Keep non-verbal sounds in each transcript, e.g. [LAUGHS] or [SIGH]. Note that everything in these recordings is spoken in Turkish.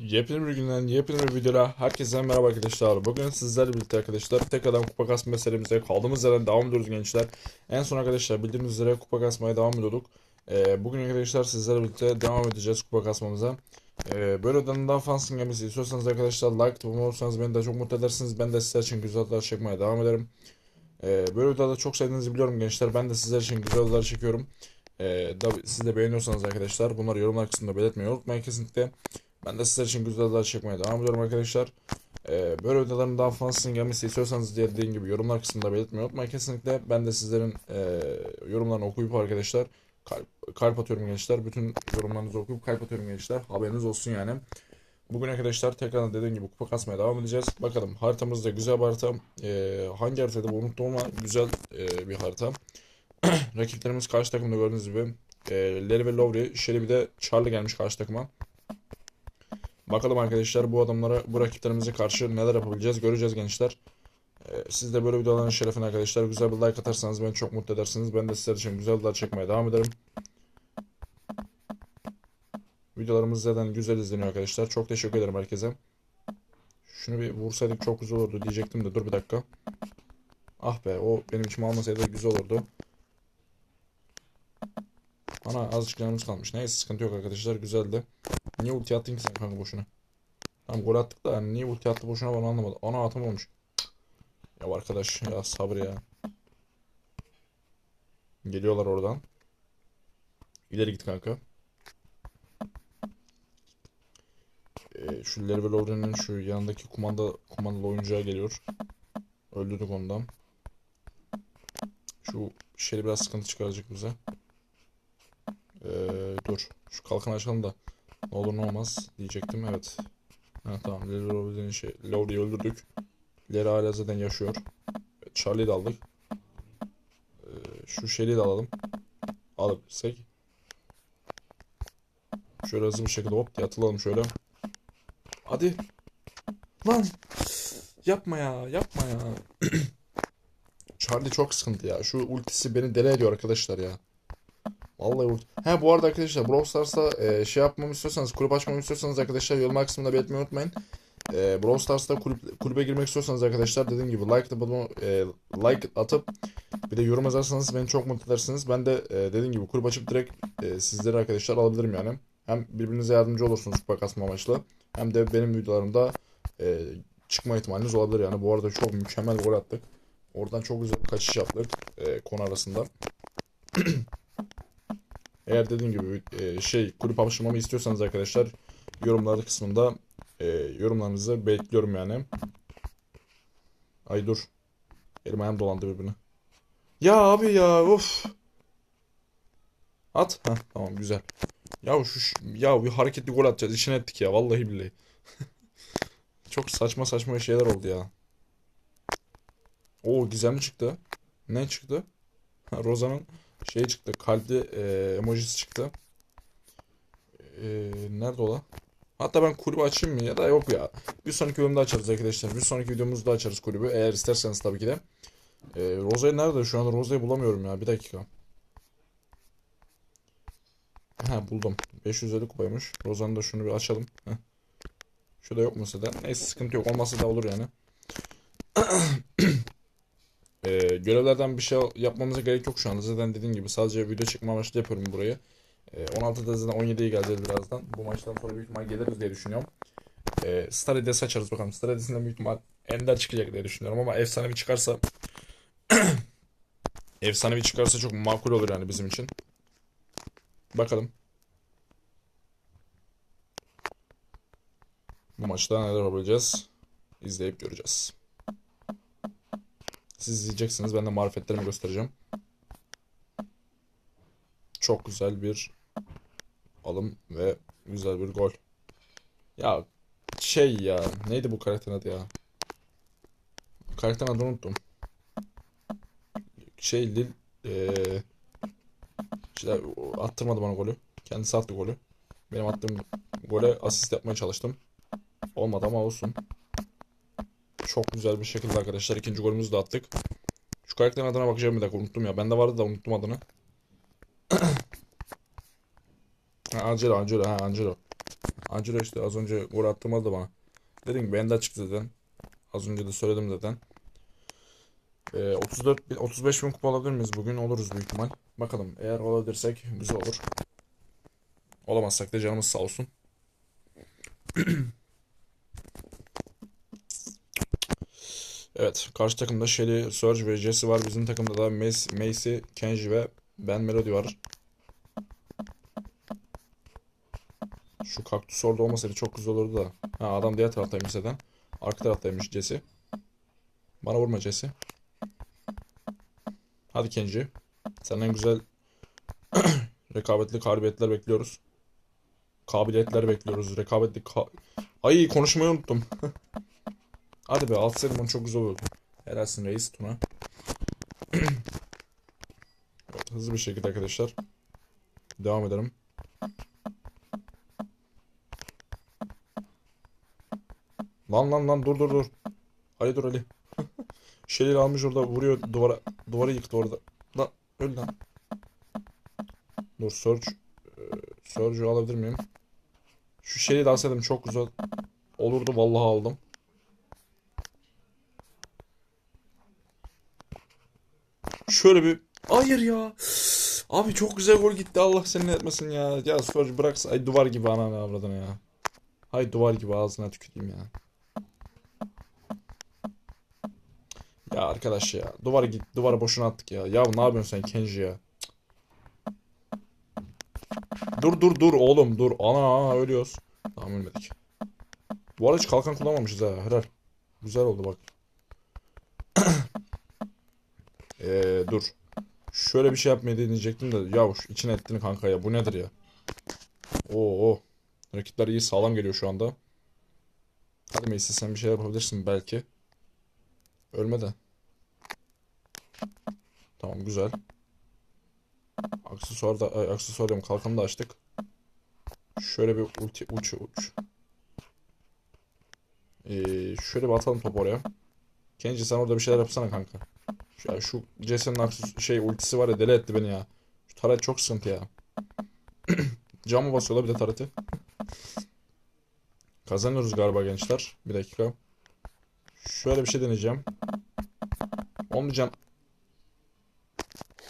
Yepyeni bir günden yepyeni bir videoda herkese merhaba arkadaşlar. Bugün sizlerle birlikte arkadaşlar tekrardan kupa kasma meselemize kaldığımız yerden devam ediyoruz gençler. En son arkadaşlar bildiğiniz üzere kupa kasmaya devam ediyorduk. Ee, bugün arkadaşlar sizlerle birlikte devam edeceğiz kupa kasmamıza. Ee, böyle videonun daha fazlasını gelmesi istiyorsanız arkadaşlar like atıp olursanız beni de çok mutlu edersiniz. Ben de sizler için güzel videolar çekmeye devam ederim. Ee, böyle videolarda çok sevdiğinizi biliyorum gençler. Ben de sizler için güzel videolar çekiyorum. Ee, da, siz de beğeniyorsanız arkadaşlar bunları yorumlar kısmında belirtmeyi unutmayın kesinlikle. Ben de sizler için güzel videolar çekmeye devam ediyorum arkadaşlar. Ee, böyle videoların daha fazlasının gelmesi istiyorsanız diye dediğim gibi yorumlar kısmında belirtmeyi unutmayın kesinlikle. Ben de sizlerin e, yorumlarını okuyup arkadaşlar kalp, kalp atıyorum gençler. Bütün yorumlarınızı okuyup kalp atıyorum gençler. Haberiniz olsun yani. Bugün arkadaşlar tekrar dediğim gibi kupa kasmaya devam edeceğiz. Bakalım haritamız da güzel bir harita. Ee, hangi haritaydı bu unuttum ama güzel e, bir harita. [CLEARS THROAT] Rakiplerimiz karşı takımda gördüğünüz gibi e, Larry ve Lowry, Shelly bir de Charlie gelmiş karşı takıma. Bakalım arkadaşlar bu adamlara, bu rakiplerimize karşı neler yapabileceğiz göreceğiz gençler. Ee, siz de böyle videoların şerefine arkadaşlar güzel bir like atarsanız beni çok mutlu edersiniz. Ben de sizler için güzel videolar çekmeye devam ederim. Videolarımız zaten güzel izleniyor arkadaşlar. Çok teşekkür ederim herkese. Şunu bir vursaydık çok güzel olurdu diyecektim de dur bir dakika. Ah be o benim için almasaydı güzel olurdu. Ana azıcık canımız kalmış. Neyse sıkıntı yok arkadaşlar güzeldi. Niye ulti attın ki sen kanka boşuna? Tamam gol attık da niye ulti attı boşuna bana anlamadım. Ana atamamış. Ya arkadaş ya sabır ya. Geliyorlar oradan. İleri git kanka. Ee, şu Level Orion'un şu yanındaki kumanda kumandalı oyuncağı geliyor. Öldürdük ondan. Şu şeyi biraz sıkıntı çıkaracak bize. Ee, dur. Şu kalkanı açalım da ne olur ne olmaz diyecektim. Evet. Ha, tamam. Level Orion'un şey, Lowry'i öldürdük. Leri hala zaten yaşıyor. Charlie'yi de aldık. Ee, şu Shelly'i de alalım. Alabilirsek. Şöyle hızlı bir şekilde hop diye atılalım şöyle. Hadi. Lan. Yapma ya. Yapma ya. [CLEARS THROAT] Charlie çok sıkıntı ya. Şu ultisi beni deli ediyor arkadaşlar ya. Vallahi ulti. He bu arada arkadaşlar Brawl Stars'ta e, şey yapmamı istiyorsanız, kulüp açmamı istiyorsanız arkadaşlar yorumlar kısmında belirtmeyi unutmayın. E, Brawl Stars'ta kulüp, kulübe girmek istiyorsanız arkadaşlar dediğim gibi like atıp, e, like atıp bir de yorum yazarsanız beni çok mutlu edersiniz. Ben de e, dediğim gibi kulüp açıp direkt e, sizleri arkadaşlar alabilirim yani. Hem birbirinize yardımcı olursunuz kupa kasma amaçlı. Hem de benim videolarımda e, çıkma ihtimaliniz olabilir yani. Bu arada çok mükemmel gol attık. Oradan çok güzel kaçış yaptık e, konu arasında. [CLEARS THROAT] Eğer dediğim gibi e, şey kulüp açmamı istiyorsanız arkadaşlar yorumlar kısmında e, yorumlarınızı bekliyorum yani. Ay dur. Elim ayağım dolandı birbirine. Ya abi ya of. At. Heh, tamam güzel. Ya şu ya bir hareketli gol atacağız. İşine ettik ya vallahi billahi. [LAUGHS] Çok saçma saçma şeyler oldu ya. Oo gizemli çıktı. Ne çıktı? Roza'nın şey çıktı. Kalpli e, emojisi çıktı. E, nerede o lan? Hatta ben kulübü açayım mı ya da yok ya. Bir sonraki bölümde açarız arkadaşlar. Bir sonraki videomuzda açarız kulübü. Eğer isterseniz tabii ki de. E, Roza'yı nerede? Şu anda Roza'yı bulamıyorum ya. Bir dakika. Ha buldum. 550 kupaymış. Rozan'ı da şunu bir açalım. Heh. Şurada yok mesela. Neyse sıkıntı yok. Olmasa da olur yani. [CLEARS THROAT] E, görevlerden bir şey yapmamıza gerek yok şu anda. Zaten dediğim gibi sadece video çekme amaçlı yapıyorum burayı. E, 16'da zaten 17'ye geleceğiz birazdan. Bu maçtan sonra büyük ihtimal geliriz diye düşünüyorum. E, Star Hediyesi açarız bakalım. Star büyük ihtimal Ender çıkacak diye düşünüyorum ama efsanevi çıkarsa [CLEARS THROAT] efsanevi çıkarsa çok makul olur yani bizim için. Bakalım. Bu maçta neler yapabileceğiz? İzleyip göreceğiz. Siz izleyeceksiniz. Ben de marifetlerimi göstereceğim. Çok güzel bir alım ve güzel bir gol. Ya şey ya neydi bu karakterin adı ya? Karakterin adını unuttum. Şey Lil işte attırmadı bana golü. Kendisi attı golü. Benim attığım gole asist yapmaya çalıştım. Olmadı ama olsun. Çok güzel bir şekilde arkadaşlar ikinci golümüzü de attık. Şu karakterin adına bakacağım bir dakika unuttum ya. Bende vardı da unuttum adını. [CLEARS THROAT] Ha, Angelo, Angelo, ha Angelo. Angelo işte az önce gol attırmadı bana. Dedim ki bende çıktı zaten. Az önce de söyledim zaten. Ee, 34 bin- 35 bin kupa alabilir miyiz bugün? Oluruz büyük ihtimal. Bakalım eğer olabilirsek güzel olur. Olamazsak da canımız sağ olsun. [CLEARS THROAT] Evet, karşı takımda Shelly, Surge ve Jesse var. Bizim takımda da Macy, Kenji ve Ben Melody var. Şu kaktüs orada olmasaydı çok güzel olurdu da. Ha adam diğer taraftaymış zaten. Arka taraftaymış Jesse. Bana vurma Jesse. Hadi Kenji. Senden güzel [CLEARS THROAT] rekabetli galibiyetler bekliyoruz. Kabiliyetler bekliyoruz. Rekabetli ka- Ay konuşmayı unuttum. [LAUGHS] Hadi be alsaydım onu çok güzel olurdu. Helalsin reis Tuna. Hızlı bir şekilde arkadaşlar. Devam edelim. Lan lan lan dur dur dur. Ali dur Ali. [LAUGHS] Şeyleri almış orada vuruyor duvara. Duvarı yıktı orada. Lan öl lan. Dur Surge. Ee, alabilir miyim? Şu şeyi de alsaydım çok güzel olurdu. Vallahi aldım. Şöyle bir Hayır ya. Abi çok güzel gol gitti. Allah seni etmesin ya. Ya Surge bıraksa ay duvar gibi ananı avradını ya. Hay duvar gibi ağzına tüküreyim ya. Ya arkadaş ya. Duvara git. Duvara boşuna attık ya. Ya ne yapıyorsun sen Kenji ya? Dur dur dur oğlum dur. Ana ölüyoruz. Tamam ölmedik. Bu hiç kalkan kullanmamışız ha. Helal. Güzel oldu bak. Ee, dur. Şöyle bir şey yapmayı deneyecektim de. Ya şu içine ettin kanka ya. Bu nedir ya? Oo. Rakipler iyi sağlam geliyor şu anda. Hadi Meysi sen bir şey yapabilirsin belki. Ölme de. Tamam güzel. Aksesuar da ay, aksesuar diyorum kalkanı da açtık. Şöyle bir ulti uç uç. Ee, şöyle bir atalım topu oraya. Kenji sen orada bir şeyler yapsana kanka. Şu, ya şu Jesse'nin şey ultisi var ya deli etti beni ya. Şu taret çok sıkıntı ya. [CLEARS THROAT] Camı basıyorlar bir de tareti. Kazanıyoruz galiba gençler. Bir dakika. Şöyle bir şey deneyeceğim. Olmayacağım.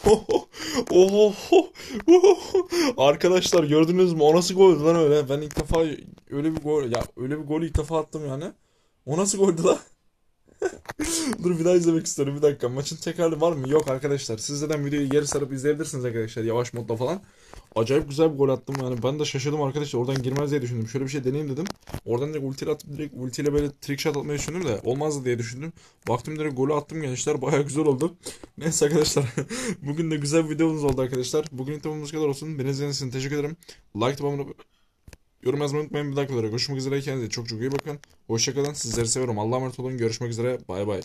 [LAUGHS] Oho, oho, oho. Arkadaşlar gördünüz mü? O nasıl goldü lan öyle? Ben ilk defa öyle bir gol ya öyle bir golü ilk defa attım yani. O nasıl goldü lan? [LAUGHS] Dur bir daha izlemek istiyorum bir dakika. Maçın tekrarı var mı? Yok arkadaşlar. Siz zaten videoyu geri sarıp izleyebilirsiniz arkadaşlar yavaş modda falan. Acayip güzel bir gol attım yani. Ben de şaşırdım arkadaşlar. Oradan girmez diye düşündüm. Şöyle bir şey deneyeyim dedim. Oradan direkt ultiyle atıp direkt ultiyle böyle trick shot atmayı düşündüm de olmazdı diye düşündüm. Baktım direkt golü attım gençler. Baya güzel oldu. [LAUGHS] Neyse arkadaşlar. [LAUGHS] Bugün de güzel bir videomuz oldu arkadaşlar. Bugün tamamımız kadar olsun. Beni izlediğiniz için teşekkür ederim. Like tabamını Yorum yazmayı unutmayın. Bir dakika. Görüşmek üzere. Kendinize çok çok iyi bakın. Hoşçakalın. Sizleri seviyorum. Allah'a emanet olun. Görüşmek üzere. Bay bay.